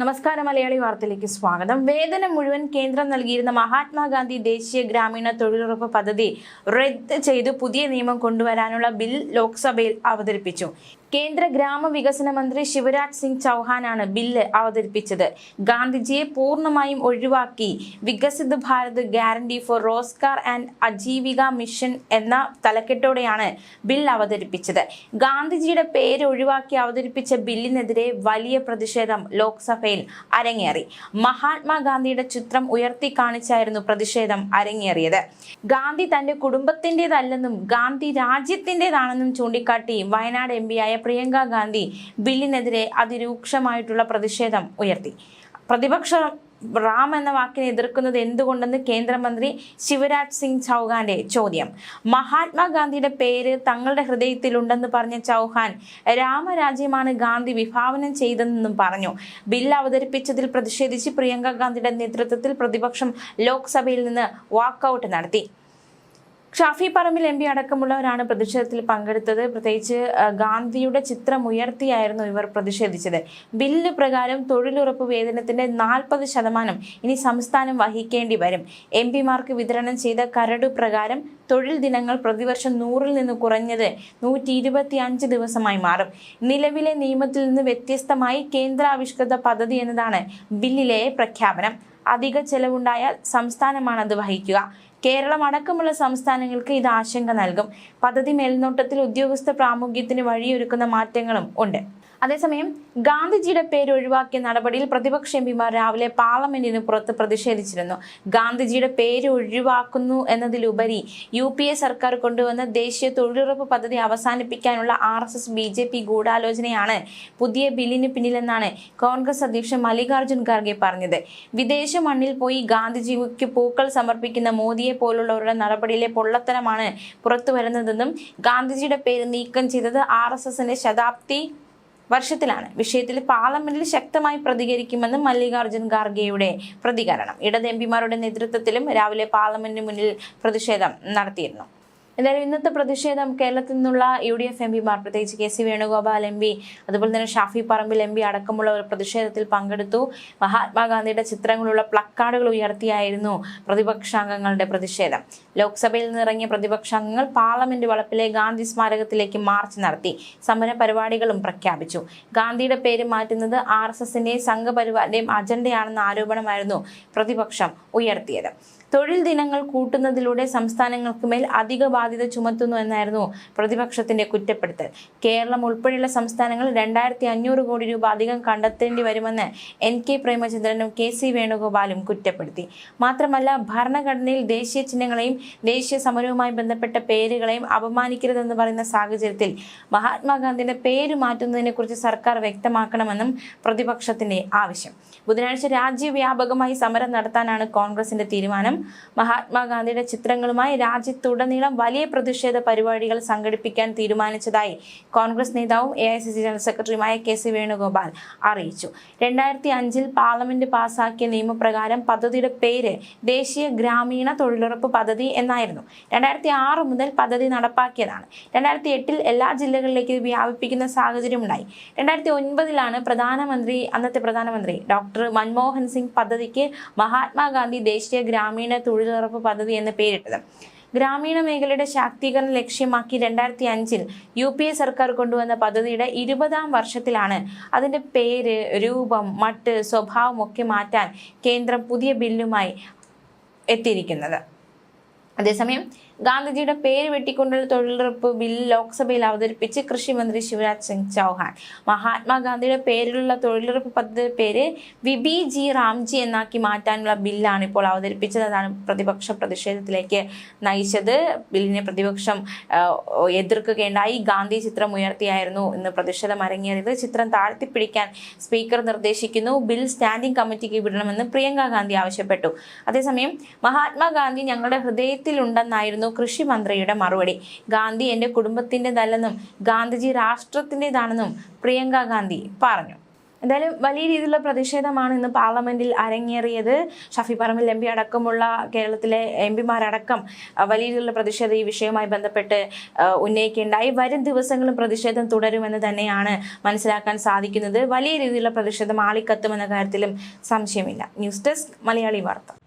നമസ്കാരം മലയാളി വാർത്തയിലേക്ക് സ്വാഗതം. വേതനം മുഴുവൻ കേന്ദ്രം നൽകിയിരുന്ന മഹാത്മാഗാന്ധി ദേശീയ ഗ്രാമീണ തൊഴിലുറപ്പ് പദ്ധതി റദ്ദ് ചെയ്ത് പുതിയ നിയമം കൊണ്ടുവരാനുള്ള ബിൽ ലോക്സഭയിൽ അവതരിപ്പിച്ചു. കേന്ദ്ര ഗ്രാമവികസന മന്ത്രി ശിവരാജ് സിംഗ് ചൗഹാനാണ് ബില്ല് അവതരിപ്പിച്ചത്. ഗാന്ധിജിയെ പൂർണമായും ഒഴിവാക്കി Viksit Bharat guarantee for Rozgar and Ajeevika mission എന്ന തലക്കെട്ടോടെയാണ് ബിൽ അവതരിപ്പിച്ചത്. ഗാന്ധിജിയുടെ പേര് ഒഴിവാക്കി അവതരിപ്പിച്ച ബില്ലിനെതിരെ വലിയ പ്രതിഷേധം ലോക്സഭയിൽ അരങ്ങേറി. മഹാത്മാഗാന്ധിയുടെ ചിത്രം ഉയർത്തി കാണിച്ചായിരുന്നു പ്രതിഷേധം അരങ്ങേറിയത്. ഗാന്ധി തന്റെ കുടുംബത്തിന്റെതല്ലെന്നും ഗാന്ധി രാജ്യത്തിന്റെതാണെന്നും ചൂണ്ടിക്കാട്ടി വയനാട് എം പിയായ പ്രിയങ്ക ഗാന്ധി ബില്ലിനെതിരെ അതിരൂക്ഷമായിട്ടുള്ള പ്രതിഷേധം ഉയർത്തി. പ്രതിപക്ഷ റാം എന്ന വാക്കിനെ എതിർക്കുന്നത് എന്തുകൊണ്ടെന്ന് കേന്ദ്രമന്ത്രി ശിവരാജ് സിംഗ് ചൗഹാന്റെ ചോദ്യം. മഹാത്മാഗാന്ധിയുടെ പേര് തങ്ങളുടെ ഹൃദയത്തിൽ ഉണ്ടെന്ന് പറഞ്ഞ ചൗഹാൻ രാമരാജ്യമാണ് ഗാന്ധി വിഭാവനം ചെയ്തതെന്നും പറഞ്ഞു. ബിൽ അവതരിപ്പിച്ചതിൽ പ്രതിഷേധിച്ച് പ്രിയങ്ക ഗാന്ധിയുടെ നേതൃത്വത്തിൽ പ്രതിപക്ഷം ലോക്സഭയിൽ നിന്ന് വാക്കൌട്ട് നടത്തി. ഷാഫി പറമ്പിൽ എം പി അടക്കമുള്ളവരാണ് പ്രതിഷേധത്തിൽ പങ്കെടുത്തത്. പ്രത്യേകിച്ച് ഗാന്ധിയുടെ ചിത്രം ഉയർത്തിയായിരുന്നു ഇവർ പ്രതിഷേധിച്ചത്. ബില്ല് പ്രകാരം തൊഴിലുറപ്പ് വേതനത്തിന്റെ നാൽപ്പത് ശതമാനം ഇനി സംസ്ഥാനം വഹിക്കേണ്ടി വരും. എം പിമാർക്ക് വിതരണം ചെയ്ത കരട് പ്രകാരം തൊഴിൽ ദിനങ്ങൾ പ്രതിവർഷം നൂറിൽ നിന്ന് കുറഞ്ഞത് നൂറ്റി ഇരുപത്തി അഞ്ച് ദിവസമായി മാറും. നിലവിലെ നിയമത്തിൽ നിന്ന് വ്യത്യസ്തമായി കേന്ദ്രാവിഷ്കൃത പദ്ധതി എന്നതാണ് ബില്ലിലെ പ്രഖ്യാപനം. അധിക ചെലവുണ്ടായാൽ സംസ്ഥാനമാണ് അത് വഹിക്കുക. കേരളം അടക്കമുള്ള സംസ്ഥാനങ്ങൾക്ക് ഇത് ആശങ്ക നൽകും. പദ്ധതി മേൽനോട്ടത്തിൽ ഉദ്യോഗസ്ഥ പ്രാമുഖ്യത്തിന് വഴിയൊരുക്കുന്ന മാറ്റങ്ങളും ഉണ്ട്. അതേസമയം ഗാന്ധിജിയുടെ പേര് ഒഴിവാക്കിയ നടപടിയിൽ പ്രതിപക്ഷ എംപിമാർ രാവിലെ പാർലമെന്റിന് പുറത്ത് പ്രതിഷേധിച്ചിരുന്നു. ഗാന്ധിജിയുടെ പേര് ഒഴിവാക്കുന്നു എന്നതിലുപരി യു പി എ സർക്കാർ കൊണ്ടുവന്ന ദേശീയ തൊഴിലുറപ്പ് പദ്ധതി അവസാനിപ്പിക്കാനുള്ള R S S B J P ഗൂഢാലോചനയാണ് പുതിയ ബില്ലിന് പിന്നിലെന്നാണ് കോൺഗ്രസ് അധ്യക്ഷൻ മല്ലികാർജുൻ ഖാർഗെ പറഞ്ഞത്. വിദേശ മണ്ണിൽ പോയി ഗാന്ധിജിക്ക് പൂക്കൾ സമർപ്പിക്കുന്ന മോദിയെ പോലുള്ളവരുടെ നടപടിയിലെ പൊള്ളത്തരമാണ് പുറത്തു വരുന്നതെന്നും ഗാന്ധിജിയുടെ പേര് നീക്കം ചെയ്തത് ആർ എസ് എസിന്റെ ശതാബ്ദി വർഷത്തിലാണ്. വിഷയത്തിൽ പാർലമെന്റിൽ ശക്തമായി പ്രതികരിക്കുമെന്ന് മല്ലികാർജുൻ ഖാർഗെയുടെ പ്രതികരണം. ഇടത് എം പിമാരുടെ നേതൃത്വത്തിലും രാവിലെ പാർലമെന്റിന് മുന്നിൽ പ്രതിഷേധം നടത്തിയിരുന്നു. എന്തായാലും ഇന്നത്തെ പ്രതിഷേധം കേരളത്തിൽ നിന്നുള്ള യു ഡി എഫ് എം പിമാർ പ്രത്യേകിച്ച് K C Venugopal M P അതുപോലെ തന്നെ ഷാഫി പറമ്പിൽ എം പി അടക്കമുള്ള ഒരു പ്രതിഷേധത്തിൽ പങ്കെടുത്തു. മഹാത്മാഗാന്ധിയുടെ ചിത്രങ്ങളുള്ള പ്ലക്കാർഡുകൾ ഉയർത്തിയായിരുന്നു പ്രതിപക്ഷാംഗങ്ങളുടെ പ്രതിഷേധം. ലോക്സഭയിൽ നിന്നിറങ്ങിയ പ്രതിപക്ഷാംഗങ്ങൾ പാർലമെന്റ് വളപ്പിലെ ഗാന്ധി സ്മാരകത്തിലേക്ക് മാർച്ച് നടത്തി സമര പരിപാടികളും പ്രഖ്യാപിച്ചു. ഗാന്ധിയുടെ പേര് മാറ്റുന്നത് ആർ എസ് എസിന്റെയും സംഘപരിവാറിന്റെയും അജണ്ടയാണെന്ന ആരോപണമായിരുന്നു പ്രതിപക്ഷം ഉയർത്തിയത്. തൊഴിൽ ദിനങ്ങൾ കൂട്ടുന്നതിലൂടെ സംസ്ഥാനങ്ങൾക്ക് മേൽ അധിക ബാധ്യത ചുമത്തുന്നു എന്നായിരുന്നു പ്രതിപക്ഷത്തിന്റെ കുറ്റപ്പെടുത്തൽ. കേരളം ഉൾപ്പെടെയുള്ള സംസ്ഥാനങ്ങൾ രണ്ടായിരത്തി അഞ്ഞൂറ് കോടി രൂപ അധികം കണ്ടെത്തേണ്ടി വരുമെന്ന് എൻ കെ പ്രേമചന്ദ്രനും കെ സി വേണുഗോപാലും കുറ്റപ്പെടുത്തി. മാത്രമല്ല ഭരണഘടനയിൽ ദേശീയ ചിഹ്നങ്ങളെയും ദേശീയ സമരവുമായി ബന്ധപ്പെട്ട പേരുകളെയും അപമാനിക്കരുതെന്ന് പറയുന്ന സാഹചര്യത്തിൽ മഹാത്മാഗാന്ധിയുടെ പേര് മാറ്റുന്നതിനെ കുറിച്ച് സർക്കാർ വ്യക്തമാക്കണമെന്നും പ്രതിപക്ഷത്തിന്റെ ആവശ്യം. ബുധനാഴ്ച രാജ്യവ്യാപകമായി സമരം നടത്താനാണ് കോൺഗ്രസിന്റെ തീരുമാനം. മഹാത്മാഗാന്ധിയുടെ ചിത്രങ്ങളുമായി രാജ്യത്തുടനീളം വലിയ പ്രതിഷേധ പരിപാടികൾ സംഘടിപ്പിക്കാൻ തീരുമാനിച്ചതായി കോൺഗ്രസ് നേതാവും എ ജനറൽ സെക്രട്ടറിയുമായ കെ സി വേണുഗോപാൽ അറിയിച്ചു. രണ്ടായിരത്തി അഞ്ചിൽ പാർലമെന്റ് പാസാക്കിയ നിയമപ്രകാരം പദ്ധതിയുടെ പേര് ദേശീയ ഗ്രാമീണ തൊഴിലുറപ്പ് പദ്ധതി എന്നായിരുന്നു. രണ്ടായിരത്തി ആറ് മുതൽ പദ്ധതി നടപ്പാക്കിയതാണ്. രണ്ടായിരത്തി എട്ടിൽ എല്ലാ ജില്ലകളിലേക്ക് ഇത് വ്യാപിപ്പിക്കുന്ന സാഹചര്യമുണ്ടായി. രണ്ടായിരത്തി ഒൻപതിലാണ് പ്രധാനമന്ത്രി അന്നത്തെ പ്രധാനമന്ത്രി ഡോക്ടർ മൻമോഹൻ സിംഗ് പദ്ധതിക്ക് മഹാത്മാഗാന്ധി ദേശീയ ഗ്രാമീണ തൊഴിലുറപ്പ് പദ്ധതി എന്ന് പേരിട്ടത്. ഗ്രാമീണ മേഖലയുടെ ശാക്തീകരണം ലക്ഷ്യമാക്കി രണ്ടായിരത്തി അഞ്ചിൽ യു പി എ സർക്കാർ കൊണ്ടുവന്ന പദ്ധതിയുടെ ഇരുപതാം വർഷത്തിലാണ് അതിന്റെ പേര് രൂപം മട്ട് സ്വഭാവം ഒക്കെ മാറ്റാൻ കേന്ദ്രം പുതിയ ബില്ലുമായി എത്തിയിരിക്കുന്നത്. അതേസമയം ഗാന്ധിജിയുടെ പേര് വെട്ടിക്കൊണ്ടുള്ള തൊഴിലുറപ്പ് ബിൽ ലോക്സഭയിൽ അവതരിപ്പിച്ച് കൃഷിമന്ത്രി ശിവരാജ് സിംഗ് ചൗഹാൻ. മഹാത്മാഗാന്ധിയുടെ പേരിലുള്ള തൊഴിലുറപ്പ് പദ്ധതി പേര് വിബി ജി റാംജി എന്നാക്കി മാറ്റാനുള്ള ബില്ലാണ് ഇപ്പോൾ അവതരിപ്പിച്ചത്. അതാണ് പ്രതിപക്ഷ പ്രതിഷേധത്തിലേക്ക് നയിച്ചത്. ബില്ലിനെ പ്രതിപക്ഷം എതിർക്കുകയുണ്ടായി. ഗാന്ധി ചിത്രം ഉയർത്തിയായിരുന്നു ഇന്ന് പ്രതിഷേധം അരങ്ങേറിയത്. ചിത്രം താഴ്ത്തിപ്പിടിക്കാൻ സ്പീക്കർ നിർദ്ദേശിക്കുന്നു. ബിൽ സ്റ്റാൻഡിംഗ് കമ്മിറ്റിക്ക് വിടണമെന്ന് പ്രിയങ്ക ഗാന്ധി ആവശ്യപ്പെട്ടു. അതേസമയം മഹാത്മാഗാന്ധി ഞങ്ങളുടെ ഹൃദയത്തിലുണ്ടെന്നായിരുന്നു കൃഷി മന്ത്രിയുടെ മറുപടി. ഗാന്ധി എന്റെ കുടുംബത്തിന്റെതല്ലെന്നും ഗാന്ധിജി രാഷ്ട്രത്തിന്റെതാണെന്നും പ്രിയങ്ക ഗാന്ധി പറഞ്ഞു. എന്തായാലും വലിയ രീതിയിലുള്ള പ്രതിഷേധമാണ് ഇന്ന് പാർലമെന്റിൽ അരങ്ങേറിയത്. ഷഫി പറമ്പിൽ എം പി അടക്കമുള്ള കേരളത്തിലെ എം പിമാരടക്കം വലിയ രീതിയിലുള്ള പ്രതിഷേധം ഈ വിഷയവുമായി ബന്ധപ്പെട്ട് ഉന്നയിക്കുകയുണ്ടായി വരും ദിവസങ്ങളും പ്രതിഷേധം തുടരുമെന്ന് തന്നെയാണ് മനസ്സിലാക്കാൻ സാധിക്കുന്നത്. വലിയ രീതിയിലുള്ള പ്രതിഷേധം ആളിക്കത്തുമെന്ന കാര്യത്തിലും സംശയമില്ല. ന്യൂസ് ഡെസ്ക് മലയാളി വാർത്ത.